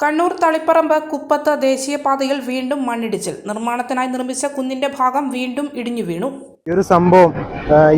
കണ്ണൂർ തളിപ്പറമ്പ് കുപ്പത്ത് ദേശീയപാതയിൽ വീണ്ടും മണ്ണിടിച്ചിൽ. നിർമ്മാണത്തിനായി നിർമ്മിച്ച കുന്നിന്റെ ഭാഗം വീണ്ടും ഇടിഞ്ഞു വീണു. ഈ ഒരു സംഭവം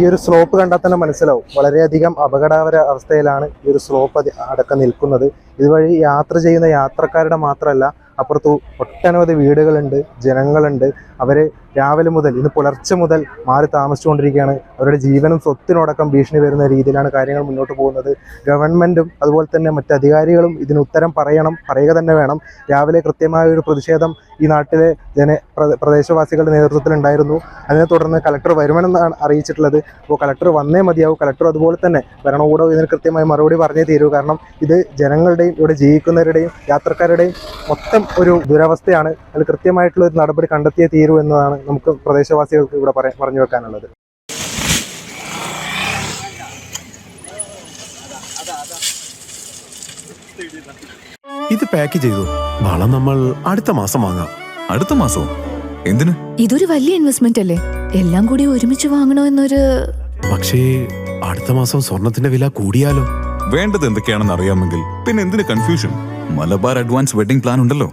ഈ ഒരു സ്ലോപ്പ് കണ്ടാൽ തന്നെ മനസ്സിലാവും. വളരെയധികം അപകടകര അവസ്ഥയിലാണ് ഈ ഒരു സ്ലോപ്പ് അടക്കം നിൽക്കുന്നത്. ഇതുവഴി യാത്ര ചെയ്യുന്ന യാത്രക്കാരുടെ മാത്രമല്ല അപ്പുറത്ത് ഒട്ടനവധി വീടുകളുണ്ട് ജനങ്ങളുണ്ട്. അവർ രാവിലെ മുതൽ ഇന്ന് പുലർച്ചെ മുതൽ മാറി താമസിച്ചുകൊണ്ടിരിക്കുകയാണ്. അവരുടെ ജീവനും സ്വത്തിനോടക്കം ഭീഷണി വരുന്ന രീതിയിലാണ് കാര്യങ്ങൾ മുന്നോട്ട് പോകുന്നത്. ഗവൺമെന്റും അതുപോലെ തന്നെ മറ്റ് അധികാരികളും ഇതിന് ഉത്തരം പറയണം പറയുക തന്നെ വേണം. രാവിലെ കൃത്യമായ ഒരു പ്രതിഷേധം ഈ നാട്ടിലെ ജന പ്ര- പ്രദേശവാസികളുടെ നേതൃത്വത്തിലുണ്ടായിരുന്നു അതിനെ തുടർന്ന് കലക്ടർ വരുമെന്നാണ് അറിയിച്ചിട്ടുള്ളത്. അപ്പോൾ കലക്ടർ വന്നേ മതിയാവും. കലക്ടർ അതുപോലെ തന്നെ ഭരണകൂടവും ഇതിന് കൃത്യമായി മറുപടി പറഞ്ഞേ തീരൂ. കാരണം ഇത് ജനങ്ങളുടെയും ഇവിടെ ജീവിക്കുന്നവരുടെയും യാത്രക്കാരുടെയും മൊത്തം ഒരു ദുരവസ്ഥയാണ്. അതിൽ കൃത്യമായിട്ടുള്ള ഒരു നടപടി കണ്ടെത്തിയേ തീരൂ എന്നതാണ് നമുക്ക് പ്രദേശവാസികൾക്ക് ഇവിടെ പറഞ്ഞു വെക്കാനുള്ളത്. ഇത് പാക്ക് ചെയ്തു. വളം നമ്മൾ അടുത്ത മാസം വാങ്ങാം. അടുത്ത മാസം? എന്തിന്? ഇതൊരു വലിയ ഇൻവെസ്റ്റ്മെന്റ് അല്ലേ? എല്ലാം കൂടി ഒരുമിച്ച് വാങ്ങണോ എന്നൊരു പക്ഷേ അടുത്ത മാസം സ്വർണത്തിന്റെ വില കൂടിയാലോ? വേണ്ടത് എന്തൊക്കെയാണെന്ന് അറിയാമെങ്കിൽ പിന്നെ എന്തിന് confusion Malabar advance wedding plan ഉണ്ടല്ലോ.